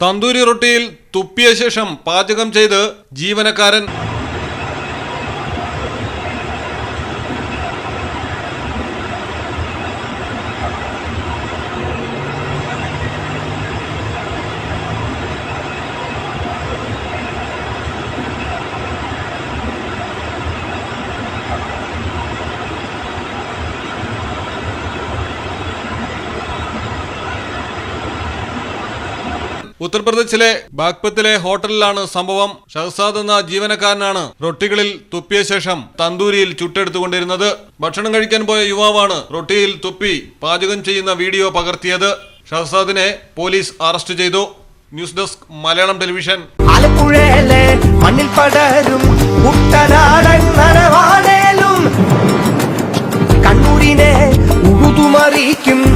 തന്തൂരി റൊട്ടിയിൽ തുപ്പിയ ശേഷം പാചകം ചെയ്ത് ജീവനക്കാരൻ ഉത്തർപ്രദേശിലെ ബാഗ്പത്തിലെ ഹോട്ടലിലാണ് സംഭവം. ഷഹസാദ് എന്ന ജീവനക്കാരനാണ് റൊട്ടികളിൽ തുപ്പിയ ശേഷം തന്തൂരിയിൽ ചുട്ടെടുത്തുകൊണ്ടിരുന്നത്. ഭക്ഷണം കഴിക്കാൻ പോയ യുവാവാണ് റൊട്ടിയിൽ തുപ്പി പാചകം ചെയ്യുന്ന വീഡിയോ പകർത്തിയത്. ഷഹസാദിനെ പോലീസ് അറസ്റ്റ് ചെയ്തു. News desk Malayalam television. ആലപ്പുഴയിലെ മണ്ണിൽ പടരും കുട്ടനാടൻ നരവാനേലും കണ്ണൂരിനെ കോരിച്ചൊരിയണ